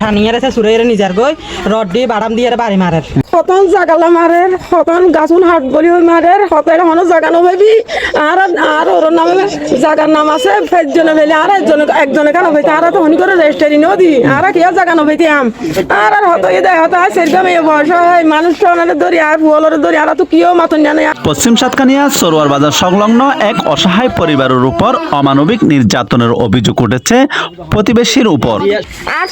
ঠানিয়ার আছে সুরের নিজের গই রড দিয়ে বাড়াম দিয়ে বাড়ি মারের। হতন জাগালা মারের হতন গাছুন হাট বলি হই মারের হতের হনো জাগানো ভাবি আর আর ওর নামে জাগার নাম আছে ফেজনে ফেলে আর একজনে একজনে কেন ভাইতে আর তো হনি করে রেজিস্টারি নদী আর কি জাগানো ভাইতে আম। আর আর হত এ দেয় হত আর সেরকম এই বয়স হয় মানুষ তো ওনারে ধরি আর ফুলের ধরি আর তো কিও মাতন জানে। পশ্চিম সাতকানিয়া সরোয়ার বাজার সংলগ্ন এক অসহায় পরিবারের উপর অমানবিক নির্যাতনের অভিযোগ উঠেছে প্রতিবেশীর উপর। আর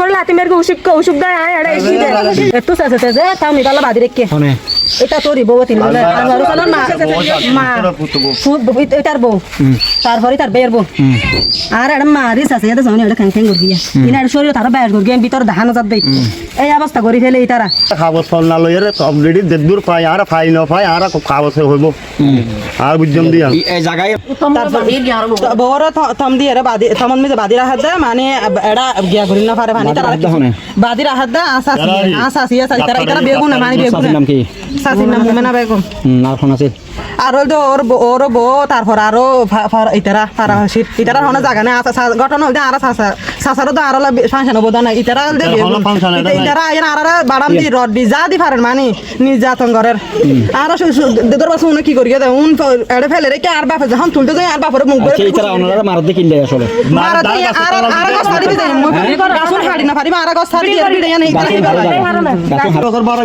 করে লাতি মেরে অসুখ অসুখ দেয় আর এসে একটু চেঁচেতে যে তাও মিটালা বাদি রেখে এটা তোরই বউ তিন এটার বউ। তারপরে তার বের বউ। আর একটা মারিস আছে এটা জমি এটা খ্যাং খ্যাং করে দিয়ে ইনার শরীর তারা বাইর করে ভিতর ধান যাত দেই। এই অবস্থা করে ফেলে এই তারা। খাবত ফল না লইরে অলরেডি দেদুর পাই আর ফাই ন পাই আর খাবত হইব। আর বুঝম দি এই জায়গায় বউর থম দিয়ে রে বাদি থমন মিজে বাদি রাখাত দে মানে এড়া গিয়া ঘুরি না পারে মানে তারা বাদি রাখাত দে রাখাত দে আসাসি তারা- আসাসি আসাসি তারা তারা বেগুন না মানে বেগুন নাম কি? সাসির নাম মেনা বেগম। ফোন আছে? আর হইল ওর বউ- ওর বউ তারপর আরও ইতারা ফারা হাসির ইতারা হনে নেই। আসা ঘটনা হইতে আর সাসা সাসারও তো আর ফাংশন হব না ইতারা ইতারা হলো। ইতারা আইন আর বাড়াম দি রড দি যা দি পারেন মানে নির্যাতন করের। আর দেদর বাসু উনি কি করিয়া দেয় উন এড়ে ফেলে রেখে আর বাপে যখন তুলতে যায় আর বাপরে মুখ আচ্ছা এই তারা ওনারা মার দিয়ে কিনলে আসলে। আর আর গছ হাড়ি না আর গছ বছর বড়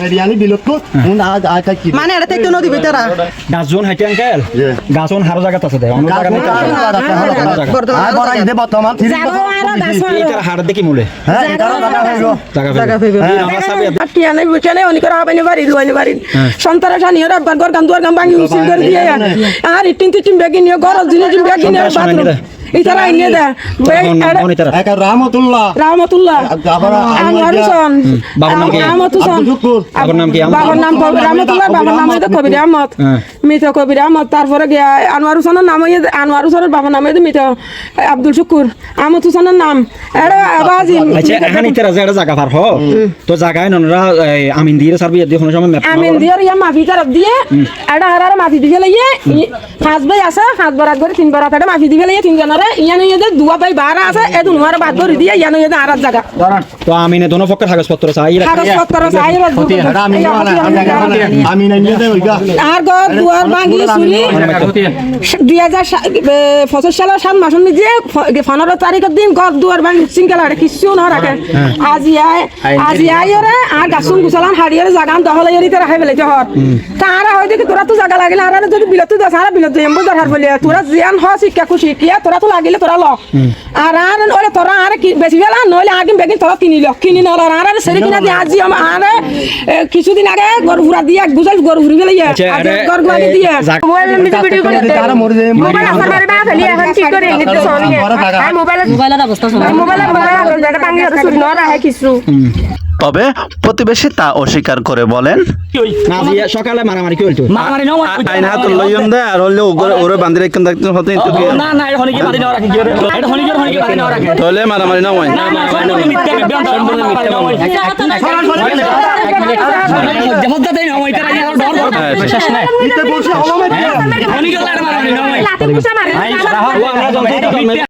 মেডিয়ানি বিলত উন আজ কি মানে থেকে নদী ভিতরা। গাছজন হাইতে আঙ্কেল। গাছজন হারো জায়গাত আছে দে অন্য জায়গা নেই। আর বড় ইদে বর্তমান। তারা দেখি মূলে। হ্যাঁ এটা জায়গা হইল। জায়গা জায়গা ফেলে ফেলে আমার বুঝানে অনেক করে হবে বাড়ি লুয়ানি বাড়ি সন্তান সানি ওরা একবার ঘর গান দুয়ার গান ভাঙি উচিত করে দিয়ে আর ইটিং টিটিং বেগি নিয়ে ঘর জিনিস জিনিস বেগি নিয়ে সন্তান সানি বাথরুম। ইতারা ইনে দে এক রহমতুল্লাহ। রাহমাতুল্লাহ। আবার বাবার নাম কি? আহমদ আব্দুল শুকুর। বাবার নাম কি? বাবার নাম কবির রহমতুল্লাহ বাবার নাম হইতো কবির আহমদ। হ্যাঁ। মিত কবির আহমদ। তারপরে গিয়া আনোয়ার হোসেনের নাম হইয়ে আনোয়ার হোসেনের বাবার নাম হইতো মিত আব্দুল শুকুর আহমদ হোসেনের নাম। এরা আবাজি আচ্ছা এখন ইতারা যে জায়গা পার হ। তো জায়গায় ননরা আমিন দিয়ে সার্বি দিয়ে কোনো সময় ম্যাপ আমিন দিয়ে ইয়া মাফি তরফ দিয়ে এটা হারার মাফি দিয়ে লইয়ে ভাই আছে হাত বরাত করে তিন এটা মাফি দিয়ে লইয়ে তিনজনের ইয়ান যে দুয়া ভাই বারা আছে এ দুনুয়ার বাদ করে দিয়ে ইয়ান যে জায়গা তো আমিনে দোনো পক্ষের কাগজপত্র চাই কাগজপত্র চাই এবার দু- আমি আমি নাই দে ওইগা আর গর দুয়ার ভাঙি চুরি দুই হাজার পঁচিশ সালের সাত মাসের নিজে পনেরো তারিখের দিন গর দুয়ার ভাঙি সিঙ্গেল হাড়ে কিছু না রাখে আজি আয় আজি আয় ওরে আর গাছুন গুছালান হাড়িয়ে জাগান দহলে এরিতে রাখে বেলে হর তারা হয় তো জাগা লাগিলে আর যদি বিলত এমবো দরকার বলে তোরা জিয়ান হ শিক্ষা খুশি কিয়া তোরা তো লাগিলে তোরা ল। আর আর ওরে তোরা আর বেশি বেলা নইলে আগে বেগিন তোরা কিনি ল কিনি নল আর আর সেরি কিনা দিয়ে আজি আমার আর এ, কিছুদিন আগে গরু ফুরা দিয়ে বুঝাই গরু ফুরি গেলে ইয়ে আচ্ছা, গরু গুয়াকে দিয়ে। জাগ- মোবাইল নিতে ভিডিও করে দে তারা মরে যায় মোবাইল আমার বাড়ি না ফেলি এখন কি করে? নিতে সঙ্গে আই মোবাইল মোবাইলের অবস্থা মোবাইল মোবাইল এটা ভাঙি আর শুন না রাখে কিছু তবে প্রতিবেশী তা অস্বীকার করে বলেন। না সকালে মারামারি কি? হইতো আইন হাত লইন দে আর হলে ওরে ওরে বান্ধি রেখে থাকতে হতে তো কি না না এটা হনিকে বাড়ি নেওয়া রাখি। কি এটা হনিকে হনিকে বাড়ি নেওয়া রাখি। তাহলে মারামারি না হয়। না না সম্পূর্ণ মিথ্যা সম্পূর্ণ মিথ্যা নয় জমদ্দা দেই না। ওইটা আর ডর করবে শেষ নাই। ইতে বলছে হলো হনিকে মারামারি নয় লাঠি ঘুষা মারে। আই আমরা যন্ত্র